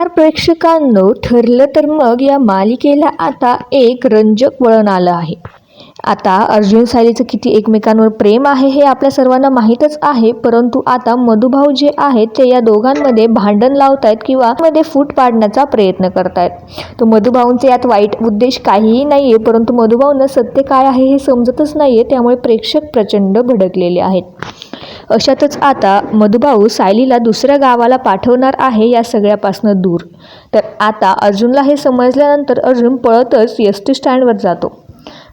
तर प्रेक्षकांनो ठरलं तर मग या मालिकेला आता एक रंजक वळण आलं आहे. आता अर्जुन सायलीचं किती एकमेकांवर प्रेम आहे हे आपल्या सर्वांना माहीतच आहे परंतु आता मधुभाऊ जे आहेत ते या दोघांमध्ये भांडण लावतायत किंवा मध्ये फूट पाडण्याचा प्रयत्न करतायत. तर मधुभाऊंचे यात वाईट उद्देश काहीही नाही आहे परंतु मधुभाऊंना सत्य काय आहे हे समजतच नाही आहे त्यामुळे प्रेक्षक प्रचंड भडकलेले आहेत. अशातच आता मधुभाऊ सायलीला दुसऱ्या गावाला पाठवणार आहे या सगळ्यापासनं दूर. तर आता अर्जुनला हे समजल्यानंतर अर्जुन पळतच एस टी स्टँडवर जातो.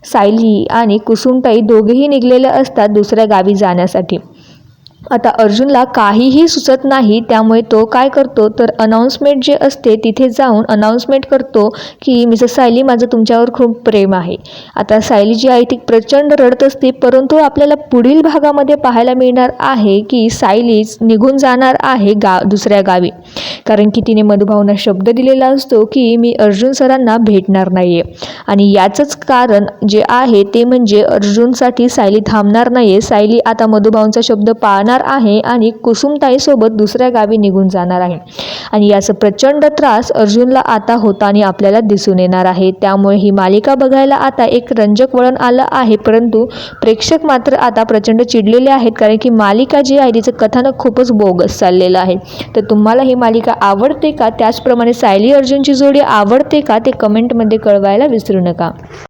सायली आणि कुसुमताई दोघेही निघलेले असतात दुसऱ्या गावी जाण्यासाठी. आता अर्जुनला काहीही सुचत नाही त्यामुळे तो काय करतो? तर अनाऊन्समेंट जे असते तिथे जाऊन अनाऊन्समेंट करतो की मिसेस सायली माझं तुमच्यावर खूप प्रेम आहे. आता सायली जी आहे ती प्रचंड रडत असते परंतु आपल्याला पुढील भागामध्ये पाहायला मिळणार आहे की सायलीच निघून जाणार आहे गा दुसऱ्या गावी. कारण की तिने मधुभावना शब्द दिलेला असतो की मी अर्जुन सरांना भेटणार नाही आहे आणि याचंच कारण जे आहे ते म्हणजे अर्जुनसाठी सायली थांबणार नाही आहे सायली आता मधुभाऊंचा शब्द पाळणार आहे आणि कुसुमताईसोबत दुसऱ्या गावी निघून जाणार आहे. आणि याचं प्रचंड त्रास अर्जुनला आता होताना आपल्याला दिसून येणार आहे. त्यामुळे ही मालिका बघायला आता एक रंजक वळण आलं आहे परंतु प्रेक्षक मात्र आता प्रचंड चिडलेले आहेत कारण की मालिका जी आहे तिचं कथानक खूपच बोगस चाललेलं आहे. तर तुम्हाला ही मालिका आवडते का? त्याचप्रमाणे सायली अर्जुनची जोडी आवडते का? ते कमेंटमध्ये कळवायला विसरू नका.